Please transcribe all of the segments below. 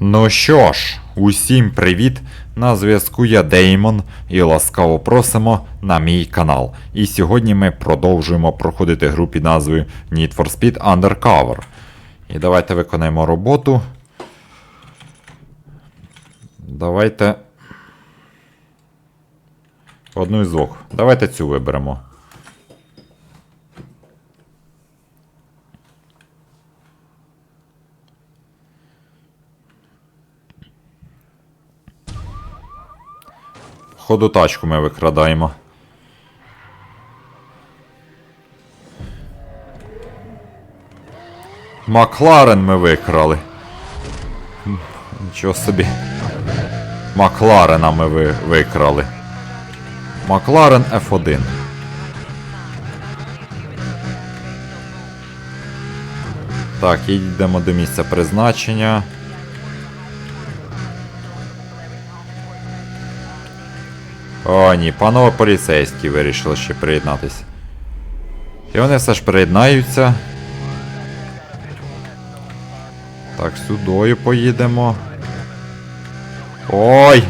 Ну що ж, усім привіт! На зв'язку я Деймон і ласкаво просимо на мій канал. І сьогодні ми продовжуємо проходити гру під назвою Need for Speed Undercover. І давайте виконаємо роботу. Давайте. Одну із двох. Давайте цю виберемо. Ходу тачку ми викрадаємо. Макларен ми викрали. Нічого собі. Макларена ми ви, викрали. Макларен F1. Так, і йдемо до місця призначення. О, ні, панове поліцейські вирішили ще приєднатися. І вони все ж приєднаються. Так, сюдою поїдемо. Ой!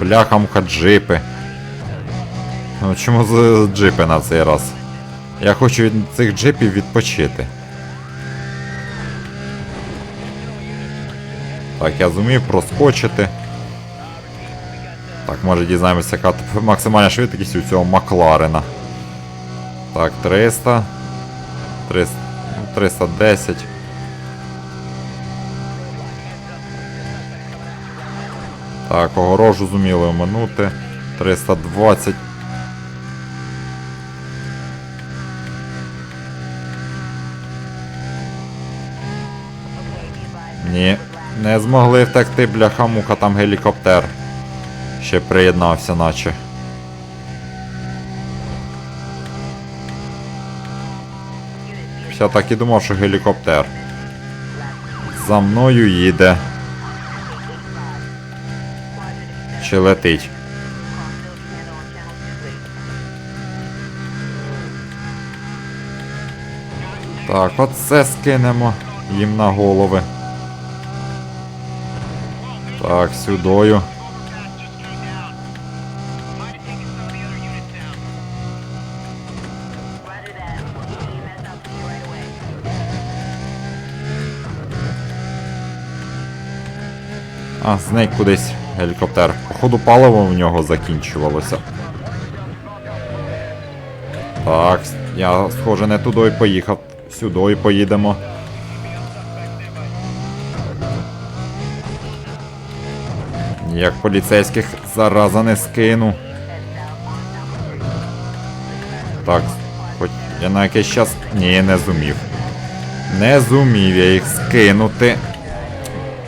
Бляха-муха джипи. Ну чому з джипи на цей раз? Я хочу від цих джипів відпочити. Так, я зумів проскочити. Так, може дізнаємося, яка максимальна швидкість у цього Макларена. Так, 300. 300 ну, 310. Так, огорожу зуміли оминути. 320. Ні, не змогли втекти, бляха-муха, там гелікоптер. Ще приєднався, наче. Я так і думав, що гелікоптер. За мною їде. Чи летить? Так, оце скинемо їм на голови. Так, сюдою. А, зник кудись гелікоптер. Походу паливо в нього закінчувалося. Так, я, схоже, не туди поїхав. Сюди поїдемо. Ніяк поліцейських зараза не скину. Так, хоч я на якийсь час. Ні, не зумів. Не зумів я їх скинути.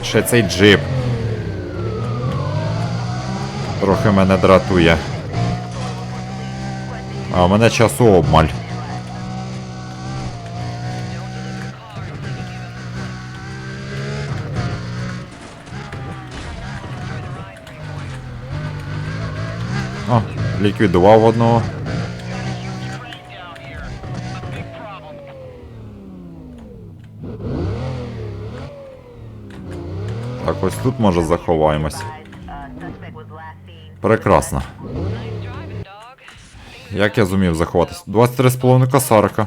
Ще цей джип. Трохи мене дратує. А у мене часу обмаль. О, ліквідував одного. Так, ось тут може заховаємось. Прекрасно. Як я зумів заховатись? 23,5 косарика.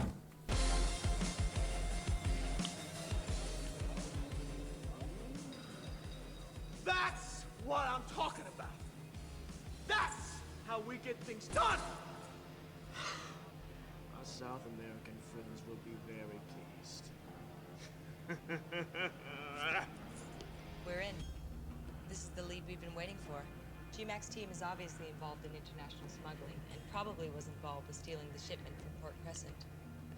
That's what I'm talking about. That's how we get things done. Our South American friends will be very pleased. We're in. This is the lead we've been waiting for. GMAX team is obviously involved in international smuggling and probably was involved with stealing the shipment from Port Crescent.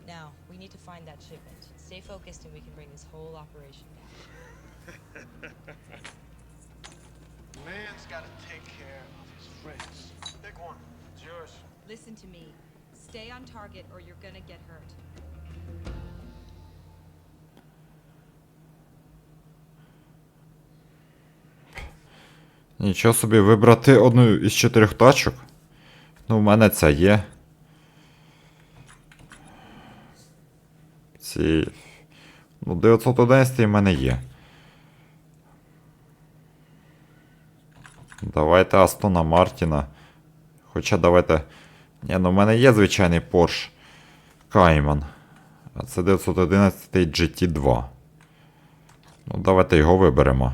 Now, we need to find that shipment. Stay focused and we can bring this whole operation down. Man's got to take care of his friends. Pick one. It's yours. Listen to me. Stay on target or you're gonna get hurt. Нічого собі вибрати одну із чотирьох тачок. Ну, в мене ця є. Ці. Ну, 911 в мене є. Давайте Астона Мартіна. Хоча давайте. Ні, ну в мене є звичайний Porsche Cayman. А це 911 GT2. Ну, давайте його виберемо.